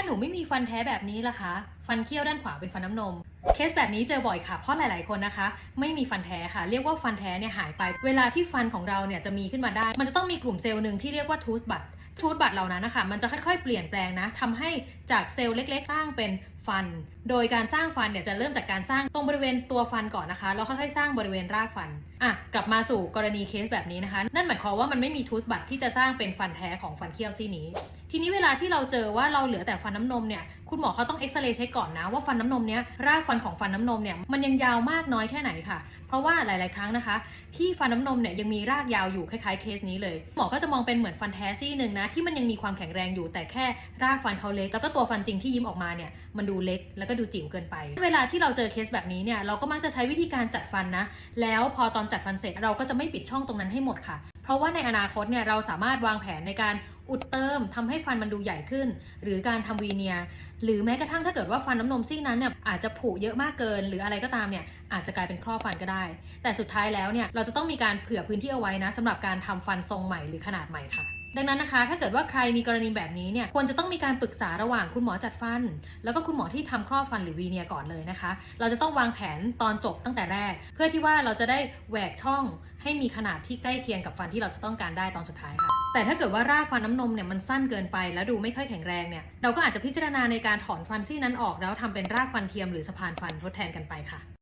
าหนูไม่มีฟันแท้แบบนี้ล่ะคะ ฟันเคี้ยวด้านขวาเป็นฟันน้ำนม เคสแบบนี้เจอบ่อยค่ะ เพราะหลาย ๆ คนนะคะ ไม่มีฟันแท้ค่ะ เรียกว่าฟันแท้เนี่ยหายไป เวลาที่ฟันของเราเนี่ยจะมีขึ้นมาได้ มันจะต้องมีกลุ่มเซลล์หนึ่งที่เรียกว่าทูสบัตทูสบัตเหล่านั้นนะคะ มันจะค่อยๆ เปลี่ยนแปลงนะทำให้จากเซลล์เล็กๆ สร้างเป็นฟัน โดยการสร้างฟันเนี่ยจะเริ่มจากการสร้างตรงบริเวณตัวฟันก่อนนะคะ แล้วค่อยๆ สร้างบริเวณรากฟัน อะ กลับมาสู่กรณีเคสแบบนี้นะคะ นั่นหมายความว่ามันไม่มีทูสบัตที่จะสร้างเป็นฟันแท้ของฟันเคี้ยวซี่นี้ ทีนี้เวลาที่เราเจอว่าเราเหลือแต่ฟันน้ำนมเนี่ยคุณหมอเขาต้องเอ็กซเรย์เช็คก่อนนะว่าฟันน้ำนมเนี้ยรากฟันของฟันน้ำนมเนี่ยมันยังยาวมากน้อยแค่ไหนค่ะ เพราะว่าหลาย ๆ ครั้งนะคะ ที่ฟันน้ำนมเนี่ยยังมีรากยาวอยู่คล้าย ๆ เคสนี้เลยหมอก็จะมองเป็นเหมือนฟันแท้ซี่หนึ่งนะที่มันยังมีความแข็งแรงอยู่แต่แค่รากฟันเขาเล็กแล้วก็ตัวฟันจริงที่ยิ้มออกมาเนี่ยมันดูเล็กแล้วก็ดูจิ๋วเกินไป เวลาที่เราเจอเคสแบบนี้เนี่ยเราก็มักจะใช้วิธีการจัดฟันนะแล้วพอตอนจัดฟันเสร็จเราก็จะไม่ปิดช่องตรงนั้นให้หมดค่ะ เพราะว่าในอนาคตเนี่ยเราสามารถวางแผนในการ อุดเติมทำให้ฟันมันดูใหญ่ขึ้น หรือการทำวีเนีย หรือแม้กระทั่งถ้าเกิดว่าฟันน้ำนมซี่นั้นเนี่ยอาจจะผุเยอะมากเกิน หรืออะไรก็ตามเนี่ย อาจจะกลายเป็นครอบฟันก็ได้ แต่สุดท้ายแล้วเนี่ยเราจะต้องมีการเผื่อพื้นที่เอาไว้นะสำหรับการทำฟันทรงใหม่หรือขนาดใหม่ค่ะดังนั้นนะคะ ถ้าเกิดว่าใครมีกรณีแบบนี้เนี่ย ควรจะต้องมีการปรึกษาระหว่างคุณหมอจัดฟัน แล้วก็คุณหมอที่ทำครอบฟันหรือวีเนียร์ก่อนเลยนะคะ เราจะต้องวางแผนตอนจบตั้งแต่แรก เพื่อที่ว่าเราจะได้แหวกช่องให้มีขนาดที่ใกล้เคียงกับฟันที่เราจะต้องการได้ตอนสุดท้ายค่ะ แต่ถ้าเกิดว่ารากฟันน้ำนมเนี่ยมันสั้นเกินไป แล้วดูไม่ค่อยแข็งแรงเนี่ย เราก็อาจจะพิจารณาในการถอนฟันซี่นั้นออกแล้วทำเป็นรากฟันเทียมหรือสะพานฟันทดแทนกันไปค่ะ